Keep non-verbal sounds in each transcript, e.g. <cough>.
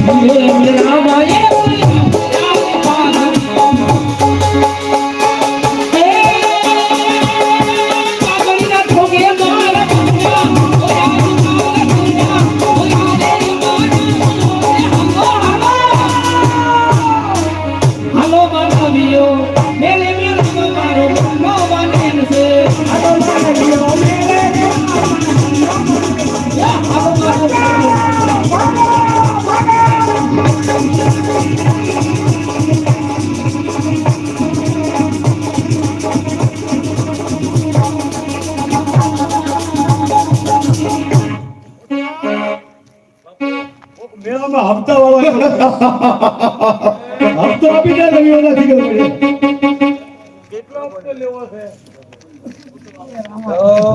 હાલો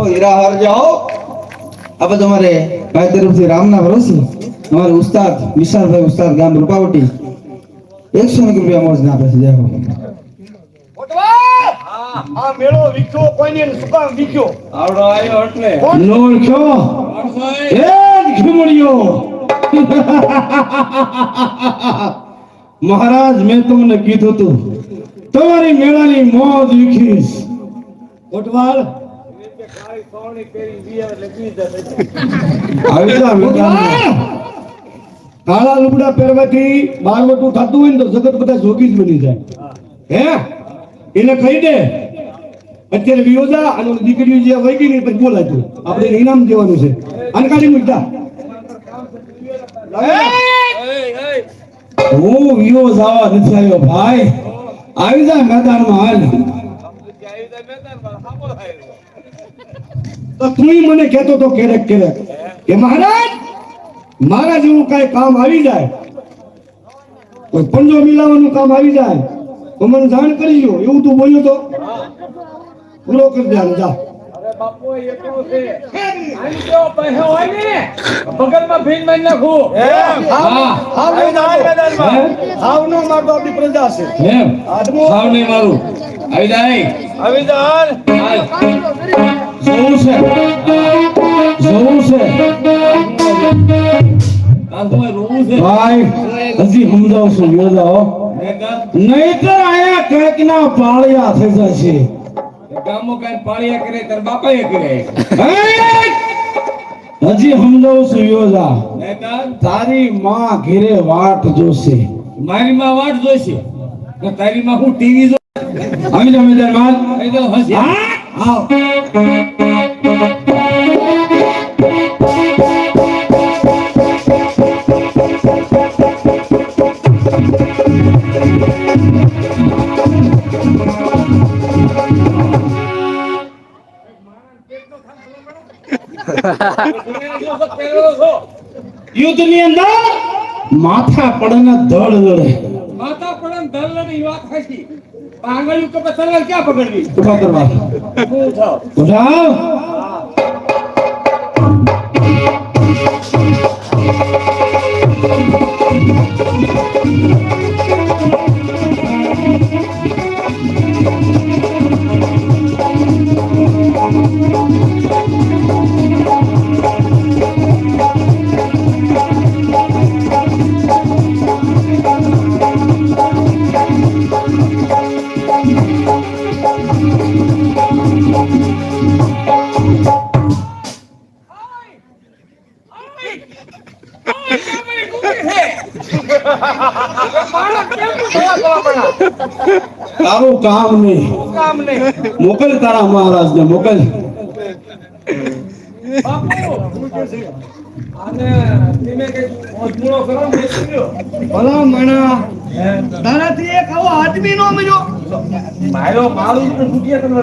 હીરા હાર જાઓ આપણે તમારે ભાઈ તરફથી રામના ભરોસે. અમારે ઉસ્તાદ વિશાલભાઈ ઉસ્તાદ ગામ રૂપાવટી. એકસો એક રૂપિયા મોજ ના આપે છે જય આ મેળો વિખ્યો કોઈને શું કામ આવડો આવ્યો એટલે. લોણ છો એ મહારાજ મેં તમને કીધું તું તમારી મેળાની મોજ વિખીશ. મેદાનમાં. કાળા લુગડા પહેરવાથી બારવટું થતું હોય ને તો જગત બધા જોગી જ બની જાય. હે? એને કહી દે. અત્યારે વિયોજા અને દીકરીઓ જે વહી ગઈ ને પછી બોલાતું આપણે ઇનામ દેવાનું છે. અને કાઢી મૂકતા હું વિયો જવા નથી આવ્યો ભાઈ. આવી જા મેદાનમાં હાલ. તો તું મને કહેતો તો ક્યારેક ક્યારેક કે મહારાજ મારા જેવું કઈ કામ આવી જાય કોઈ પંજો મિલાવવાનું કામ આવી જાય તો મને જાણ કરી લો એવું તું બોલ્યો તો. પૂરો કરી દે જા. બાપુ એટલું છે. આમ કેવો પૈસો હોય ને. બગલમાં ભીન મારી નાખું. હાવ મારતો આપણી પ્રજા છે. આવી જાય આવી જાય છે. છે. ભાઈ હજી સમજાવું છું યોજાઓ નહીતર આયા કંઈક ના પાળિયા થઈ જશે ગામો કઈ પાળિયા કરે તાર બાપા એ કરે હજી સમજાવું છું યોજા તારી માં ઘેરે વાટ જોશે. મારી માં વાટ જોઈશે તો તારી માં હું ટીવી જો આવી જા મેદાન માલ આવી હસી અંદર માથા પડે દળ લડે. માતા પડન દળ લડે વાત હાચી આંગળીઓ ઉપર તલવાર ક્યાં પકડવી? ઊભા કરવા. ઉઠાવ. ઉઠાવ તારું કામ નહીં. કામ નહીં. મોકલ તારા મહારાજ ને મોકલ અને ધીમે કઈ મોજમૂળો કરો ને બેસી લ્યો. ભલા મણા તારાથી એક આવો આદમી નો મળ્યો. મારો મારું તો ફૂટીએ તમે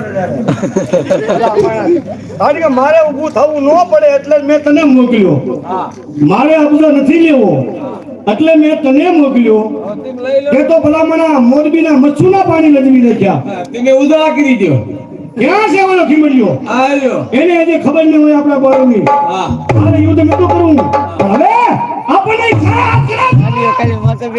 કારણ કે મારે ઊભું થવું ન પડે એટલે જ મેં તને મોકલ્યો. મારે અબજો નથી લેવો. એટલે મેં તને મોકલ્યો કે તો ભલામણા મોરબીના મચ્છુના પાણી લજવી નાખ્યા. તમે ઉદળા કરી દો ક્યાં છે ઓલો ખીમડિયો આલ્યો એને હજી ખબર નહીં હોય આપણા બાળકની હા. મારે યુદ્ધ મેં તો કરું હવે આપણને ખરા ખરા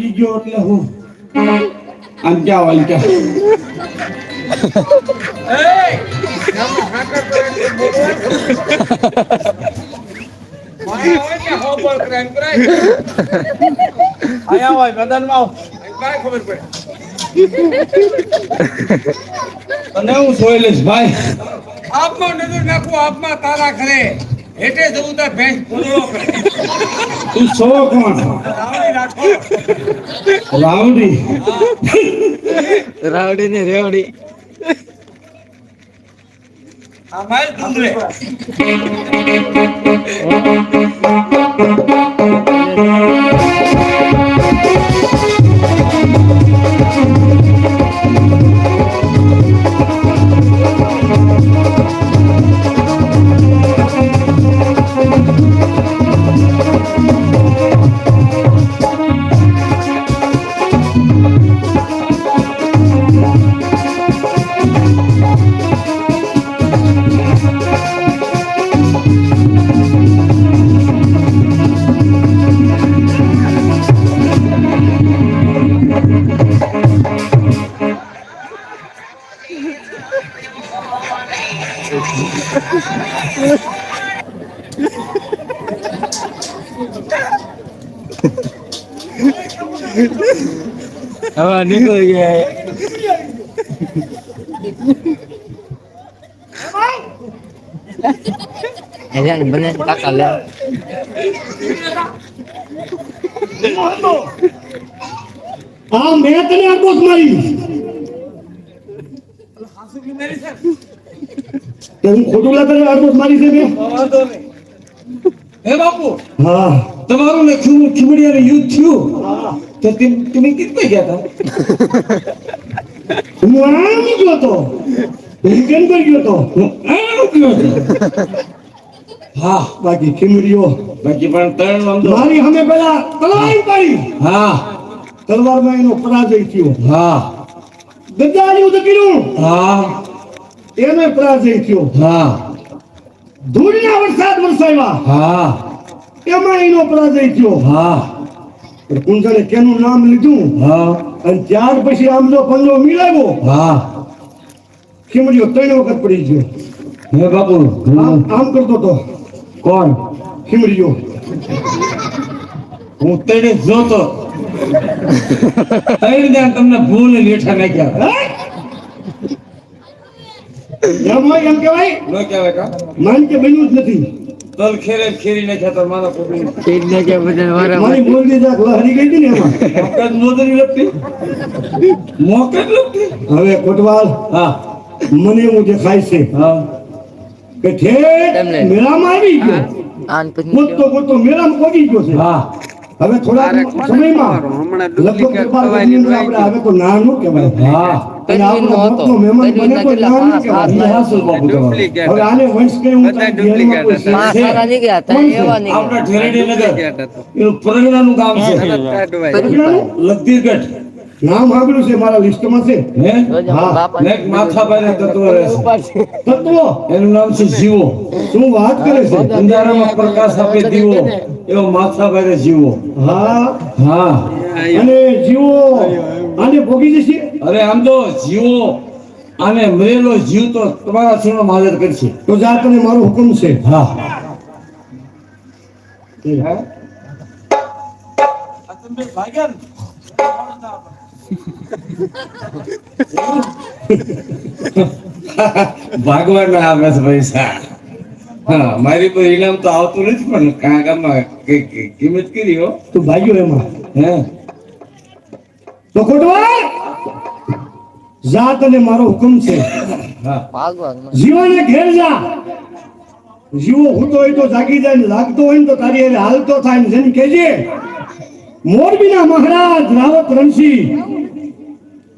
જાગી ગયો એટલે હું? આમ ક્યાં વાલી ક્યાં હું સોયલેશ ભાઈ. આપમાં નજર નાખું, આપમાં તારા ખરે હેઠે જવું તાર ભેંસ પૂરો કરે. તું સો કોણ? રાવડી રાવડી રાવડી ને રેવડી. આ માલ ડુંગરે બને કાકા લે હા મેં તને આડોશ મારી તે હું ખોટું લાગે તને આડોશ મારી છે મેં હે બાપુ હા તમારું ને ખીમ- ખીમડિયાનું યુદ્ધ થયું તો કેટલે ગયા હતા હું આમ ગયો તો હું કેમ કરી ગયો તો હું આમ ગયો તો હા બાકી ખીમડીઓ. બાકી પણ ત્રણ વાંધો. તો મારી સામે પેલા તલવાર પાડી હા. તલવારમાં એનો પરાજય થયો. હા. ગદ્દારી કર્યું હા. એનો પરાજય થયો. હા. ધૂળના વરસાદ વરસાવ્યા. હા. એમાં એનો પરાજય થયો. હા. કુંજણે કેનું નામ લીધું? હા. અને ત્યાર પછી આમ જો પંજો મિલાવ્યો? હા. ખીમડીઓ ત્રણ વખત પડી ગયો. હે બાપુ આમ કરતો તો. કોણ? ખીમડ્યો હું તેને જોતો. તઈ ત્યાં તમને ભૂલ લેઠા નાખ્યા? એમ હોય એમ કહેવાય? ન કહેવાય કા? માન કે બન્યું જ નથી. તલ ખેરે ખેરી મારા ને કે બધા મારા મારી બોલતી જાક લહરી ગઈ હતી ને એમાં. મોકજ મોદરી લપટી. મોકજ લપટી. હવે કોટવાલ હા. મને એવું દેખાય છે હા. કે ઠેઠ મેળામાં આવી ગયો. આન પછી મેળામાં પગી ગયો છે. હા. હવે થોડા સમયમાં લગભગ કૃપા કરીને આપણે હવે તો નાનું નો કહેવાય? હા. અને આપણો પેન્ગ્વિનનો મહેમાન બને તો નાનું ના નો કહેવાય. ઈ બાપુ. હવે આને વંશ કે હું કાંઈ ડુપ્લિકેટ કોઈ છે? સારા સારા ગયા હતા એવા આપણા નીકળ્યા ઠેરડી નગર એનું પરગણાનું ગામ છે. લગતીરગઢ નામ સાંભળ્યું છે મારા લિસ્ટમાં છે? હે? હા. બાપા ને એક માથા તત્વ રહે છે. તત્વો? એનું નામ છે જીવો. શું વાત કરે છે? અંધારામાં પ્રકાશ આપે દીવો. એવો માથાભાઈ જીવો. હા? હા. અને જીવો? આને ભોગી જશે? અરે આમ તો જીવો આને મરેલો જીવ તો તમારા સુનો હાજર કરશે. તો જા તને મારો હુકમ છે. હા. ભાગવાના આવે છે પૈસા. હા મારી પર ઇનામ તો આવતું નથી પણ કાં કામમાં કઈ કઈ કિંમત કરી હો. તું ભાગ્યો એમાં? હે? તો કોટવાલ જાત અને મારો હુકમ છે. જીવાને ઘેર જા. જીવો હુતો હોય તો જાગી જાય લાગતો હોય ને તો તારી હાલતો થાય ને જેને કહેજે. મોરબીના મહારાજ રાવત રણસિંહ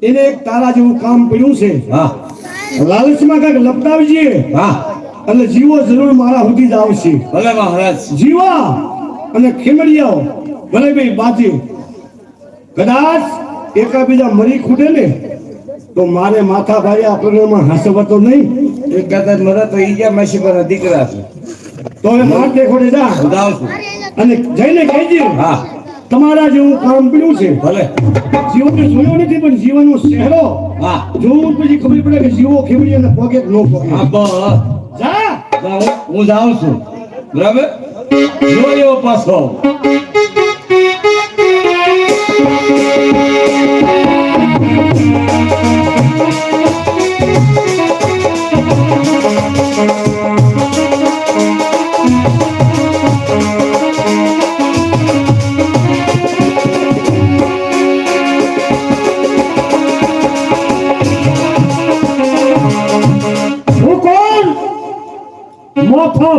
એને એક તારા જેવું કામ પડ્યું છે. હા. લાલચમાં કાંઈક લપટાવજે. હા. એટલે જીવો જરૂર મારા સુધી જ આવશે. ભલે મહારાજ. જીવા અને ખેમડિયાઓ ભલે ભાઈ બાજી. કદાચ એકાબીજા મરી ખૂટે ને તો મારે માથા ભાઈ આપણને હસવતો નહીં. એક કદાચ મરા તો ઈ ગયા માસી પર દીકરા છે? તો હવે માથે દેખોડે જા. અને જઈને કહેજે હા. તમારા જેવું કામ પડ્યું છે. ભલે. જીવનને જોયો નથી પણ જીવનનો ચહેરો હા. જોવું પછી ખબર પડે કે જીવો ખેવડી અને કે નો પોકે હા બસ. જા. હું- જાઉં છું. બરાબર? જોયો પાછો. હું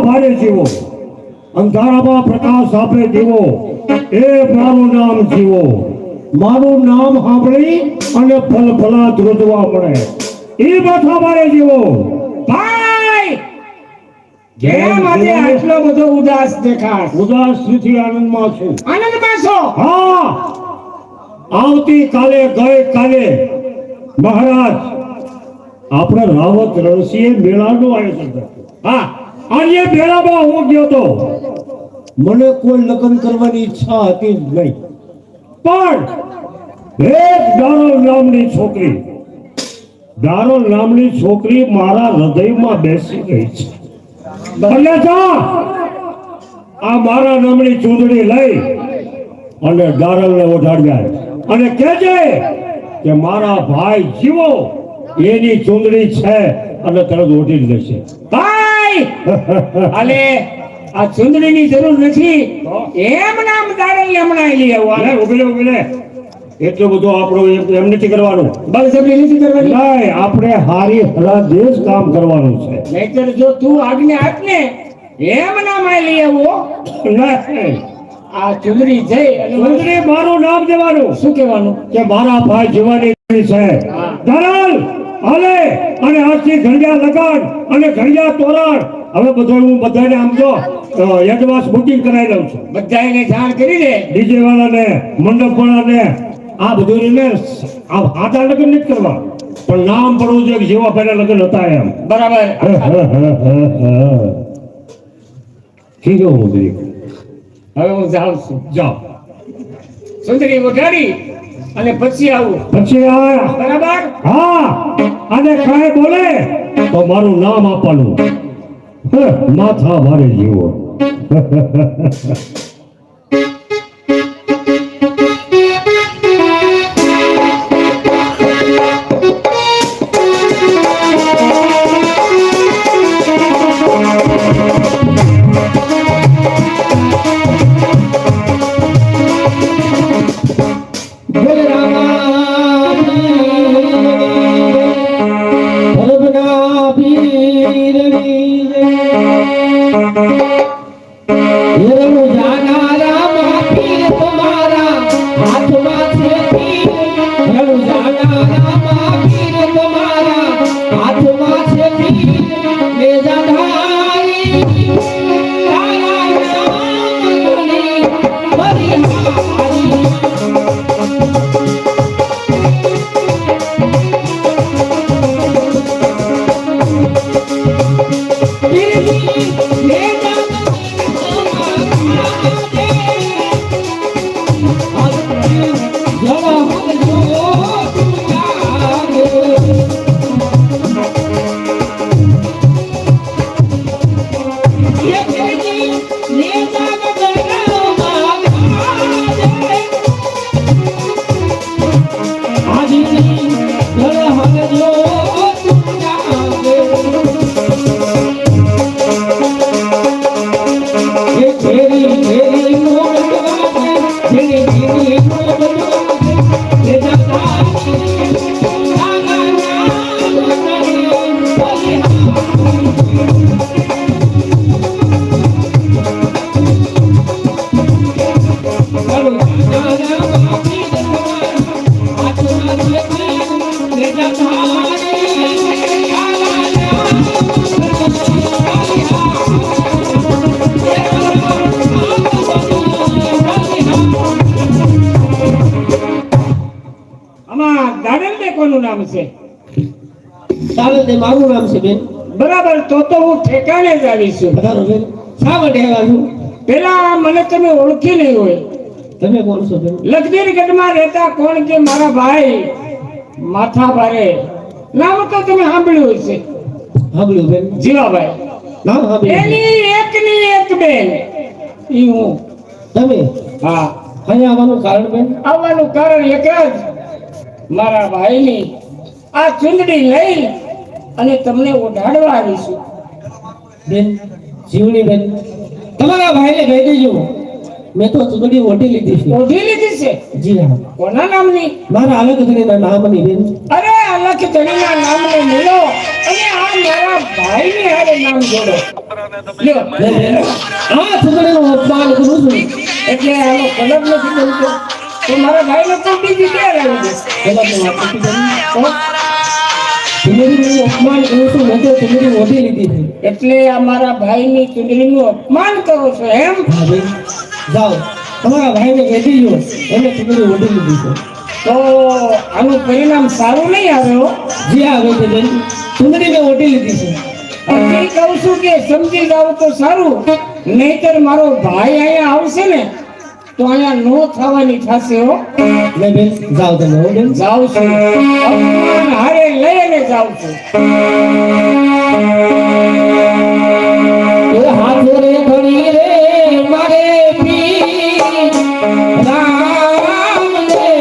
ભારે જીવો. અંધારામાં પ્રકાશ આપે જીવો. એ મારું નામ જીવો. મારું નામ સાંભળી અને ફલ ફલા ધ્રુજવા મળે. એ માથા મારે જીવો. ભાઈ! કેમ આજે આટલો બધો ઉદાસ દેખાશ. ઉદાસ નથી આનંદમાં છું. આનંદમાં છો? હા. આવતી કાલે ગઈ કાલે મહારાજ આપણે રાવત રણસિંહે મેળાનું આયોજન કર્યું હા. અને ભેળામાં હું ગયો તો? મને કોઈ લગ્ન કરવાની ઈચ્છા હતી જ નહીં. પણ એક ગારો નામની છોકરી ગારો નામની છોકરી મારા હૃદયમાં બેસી ગઈ છે. ભલે જા! આ મારા નામની ચૂંટણી લઈ અને દારલને ઓઢાડ્યા. અને કહેજે કે મારા ભાઈ જીવો એની ચૂંટણી છે અને તરત ઓઢી જ લેશે. ભાઈ અને આ ચુંદડીની જરૂર નથી. એમ નામ દાડે હમણાં લઈ આવો અરે ઉભલે ઊભી લે એટલું બધું આપણું એમ- એમ નથી કરવાનું. બળજબરી નથી કરવાની? નહીં આપણે હારી હલાદે જ કામ કરવાનું છે. નહીતર જો તું આજ્ઞા આપને એમ નામ આ લઈ આવો. નહીં. આ ચુંદડી જઈ અને ચુંદડી મારું નામ દેવાનું. શું કહેવાનું? કે મારા ભાઈ જીવાની છે. દલાલ હાલે અને આજથી ઘડિયા લગાડ અને ઘડિયા તોરણ હવે બધો હું બધાને આમ જો એડવાન્સ બુકિંગ કરાવી લઉં છું. બધાને જાણ કરી દે ડીજે વાળાને મંડપ વાળાને આ બધું ને આ આધાર લગ્ન નથી કરવા. પણ નામ પડવું જોઈએ કે જેવા પહેલા લગ્ન હતા એમ. બરાબર. ઠીક હું હવે હું જાઉં છું. જાઓ. સુંદરી વગાડી અને પછી આવું. પછી આવ્યા બરાબર? હા. અને કાંઈ બોલે તો મારું નામ આપવાનું. હ, માથા મારે જીવો. <laughs> મારું છે બેન. બરાબર તો તો હું ઠેકાણે જ આવીશું. બરાબર બેન. શા માટે આવ્યા પેલા મને તમે ઓળખી નહીં હોય. તમે કોણ છો બેન? લખદીરગઢમાં રહેતા કોણ કે મારા ભાઈ? માથા ભારે. નામ તો તમે સાંભળ્યું હશે. સાંભળ્યું બેન. જીવાભાઈ. ના સાંભળ્યું એની એકની એક બેન. ઈ હું. તમે? હા. અહીંયા આવવાનું કારણ બેન? આવવાનું કારણ એક જ. મારા ભાઈની આ ચૂંદડી લઈ અને તમને ઓઢાડવા આવીશું. બેન જીવણી બેન તમારા ભાઈને કહી દેજો. મેં તો ચૂંટણી ઓઢી લીધી છે. ઓઢી લીધી છે? જી હા. કોના નામની? મારા અલગ ધણીના નામની બેન. અરે અલખ ધણીના નામને મેળો અને આ મારા ભાઈને હારે નામ જોડો. લ્યો. આ ચૂંટણીનું અપમાન કરું છું. એટલે આનો કલર નથી બનતો. તો મારા ભાઈને તો બીજી ક્યાં આવી ગઈ? કલર તો વાત નથી કરી. ચૂંટણીનું અપમાન કરું છું મેં તો ચૂંટણી ઓટી લીધી છે. એટલે આ મારા ભાઈની ચૂંટણીનું અપમાન કરો છો એમ? જાઓ. તમારા ભાઈને વેચી દેજો એને ચૂંટણી ઓટી લીધી છે. તો આનું પરિણામ સારું નહીં આવ્યો જે આવે છે બેન. ચૂંટણી મેં ઓટી લીધી છે. એ કહું છું કે સમજી જાવ તો સારું. નહીતર મારો ભાઈ અહીંયા આવશે ને તો અહીંયા નો થવાની થશે હો. લે બેન જાવ તમે હો બેન. જાવ છું. હારે લઈને જાવ છું. હાથ રે ઘડી રે મારે પી રામ રે.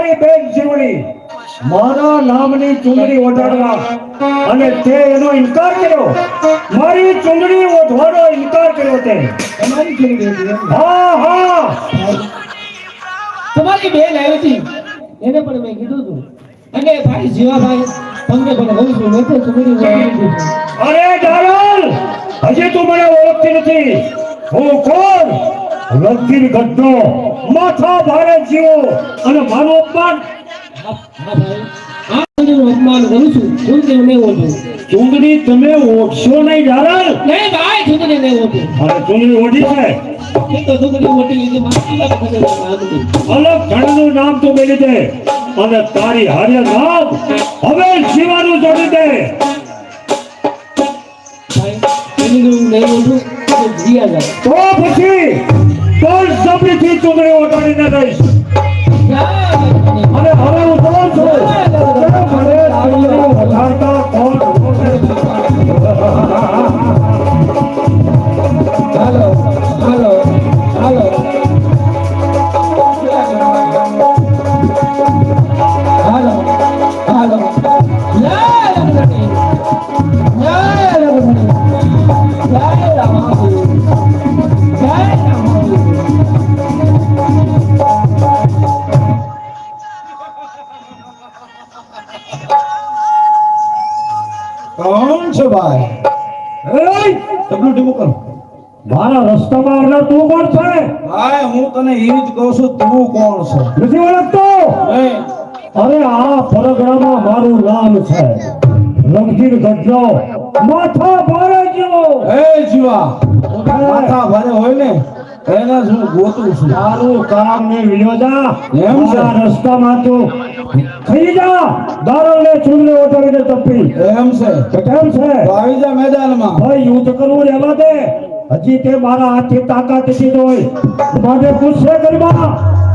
મારી બેન જીવણી મારા નામની ચૂંદડી ઓઢાડવા. અને તે એનો ઇનકાર કર્યો. મારી ચૂંટણી ઓઢવાનો ઇનકાર કર્યો તે? હા હા. તમારી બેન આવી હતી. એને પણ મેં કીધું હતું. અને ભાઈ જીવાભાઈ તમને પણ કહું છું મેં તો ચૂંટણી અરે ડાયલ હજી તું મને ઓળખતી નથી. હું કોણ? રંગીન ઘટનો માથા ભારે જીવો અને મારું અપમાન હા ભાઈ. ચૂંટણીનું અપમાન કરું છું. ચૂંટણી નહીં ઓઢું ચૂંટણી તમે ઓળખશો નહીં ડાયલ નહીં ભાઈ ચૂંટણી નહીં ઓઢું. હા ચૂંટણી ઓઢી છે. ચૂંટણી અલગ ધણીનું નામ તો મેલી દે. અને તારી હારે નામ હવે જીવાનું જોડી દે. તો જીયા તો સબરીથી ચૂંદડી ઓઢાડીને દઈશ અને હવે હું જાઉં છું? Hello. રસ્તામાં તું કોણ છે? ભાઈ હું તને એ જ કહું છું તું કોણ છે? નથી ઓળખતો અરે આ પરગણામાં મારું નામ છે. રમજીર ગઢલો માથા ભારે જેવો હે જીવા માથા ભારે હોય ને એના શું ગોતું છું. તારું કામ ને વિયોજા એમ? મારા રસ્તામાં તું થઈ જા. દારૂને ચૂંદડી ઓટાડીને તપી. એમ છે? તો કેમ છે? તો આવી જા મેદાનમાં. ભાઈ યુદ્ધ કરવું રહેવા દે. હજી તે મારા હાથે તાકાત નથી હોય મને ગુસ્સે કરવા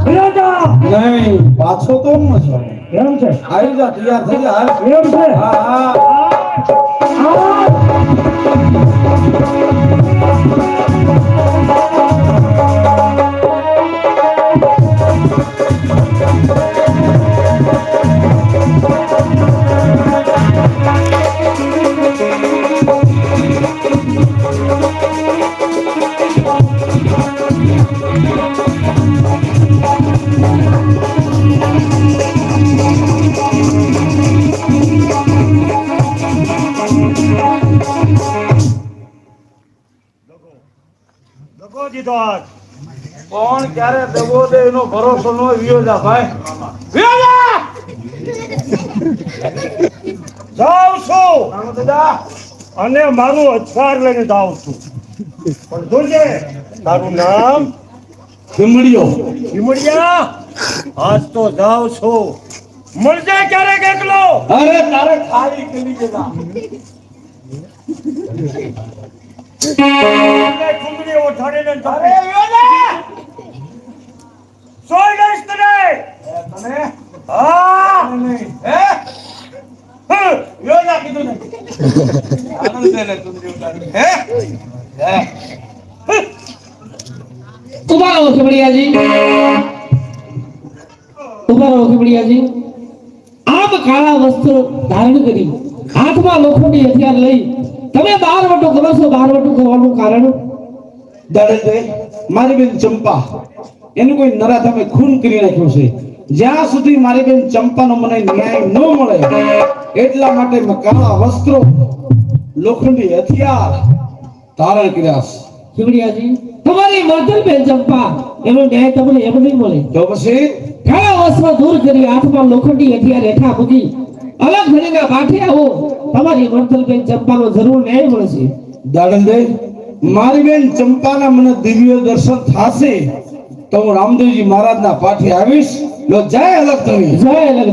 રાજા! નહીં પાછો તો ન છે કેમ છે? આવી જા તૈયાર થઈ જા કેમ છે? હા. હા. દે એનો ભરોસો ન વિયો જા ભાઈ. વિયો જા જાઉં છું. જા અને મારું હથિયાર લઈને જાઉં છું. પણ જોજે, તારું નામ ચીમડીઓ ભીમડિયા, આજ તો જાઉં છું. મળજે ક્યારેક એકલો. અરે, તારે ખાલી કરી દેતા અને ચૂંદડી ઓઢાડીને અરે લઈશ તને! તને? હા! નહીં. હે? હમ. કીધું ને આનંદ દે ને તું દેવતા હે? હે? ઊભા રહો ખબડિયાજી ઊભા રહો ખબડિયાજી આમ કાળા વસ્ત્ર ધારણ કરી હાથમાં લોખંડી હથિયાર લઈ તમે બાર વટો કરો છો બાર વટો કરવાનું કારણ? દાડે મારી બેન ચંપા. એનું કોઈ નરા તમે ખૂન કરી નાખ્યું છે. જ્યાં સુધી મારી બેન ચંપાનો મને ન્યાય ન મળે એટલા માટે મેં કાળા વસ્ત્રો લોખંડી હથિયાર ધારણ કર્યા છે. ખબડિયાજી તમારી મર્દલ બેન ચંપા એનો ન્યાય તમને એમ નહીં મળે. તો પછી? કાળા વસ્ત્રો દૂર કરી હાથમાં લોખંડી હથિયાર હેઠા મૂકી અલગ ધણીને બાઠે આવો તમારી મર્દલ બેન ચંપાનો જરૂર ન્યાય મળશે. દાડંદે મારી બેન ચંપાના મને દિવ્ય દર્શન થાશે. તો હું રામદેવજી મહારાજના પાઠે આવીશ. લો જય અલગ ધણી જય અલગ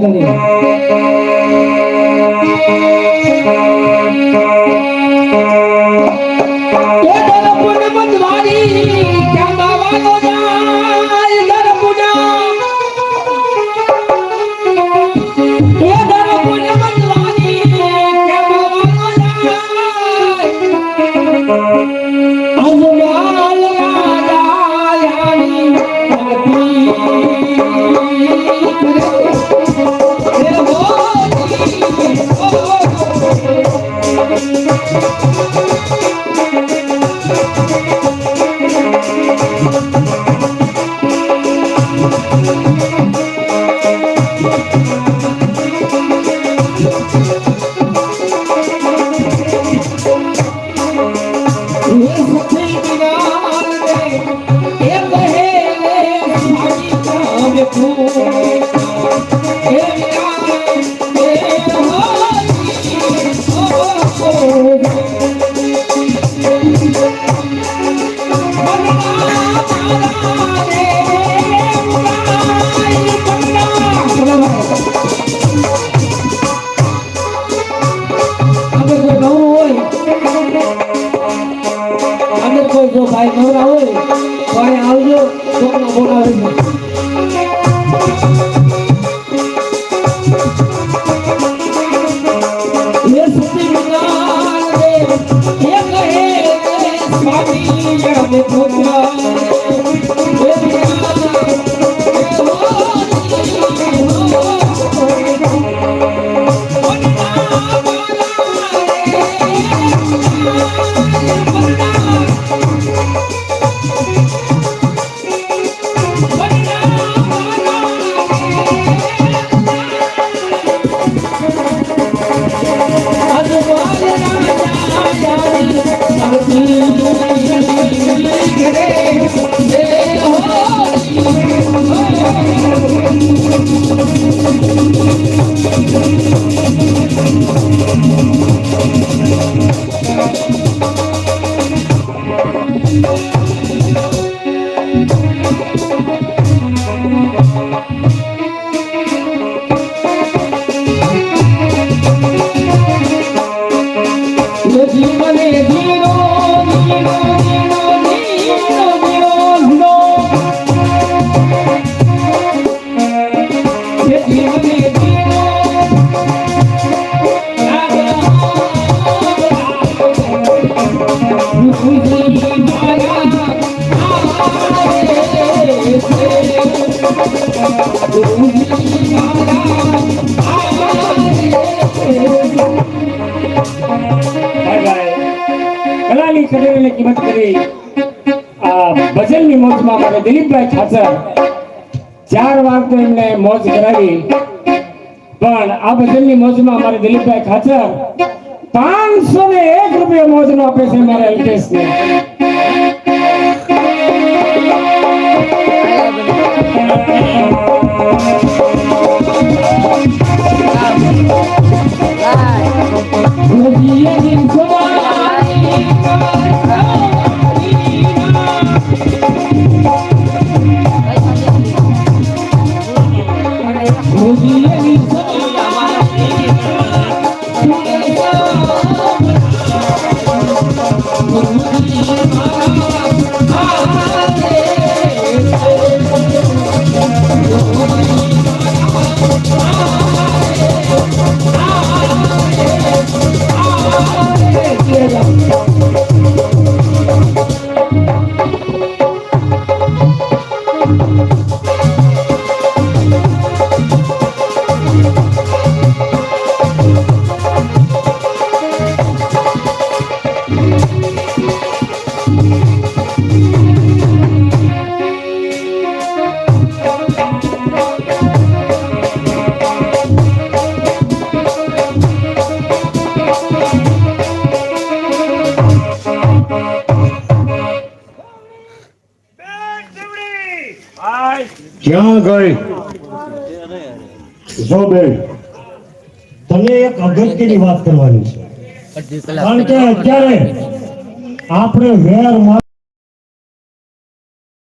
કોઈ જો કલાની કિંમત કરી. આ ભજનની મોજમાં મારે દિલીપભાઈ ઠાચર ચાર વાર તો એમને મોજ કરાવી. પણ આ ભજનની મોજમાં મારે દિલીપભાઈ ખાચર પાંચસો ને એક રૂપિયા મોજનો આપે છે મારા અલ્કેશને ક્યાં કારણ કે અત્યારે આપણે વેર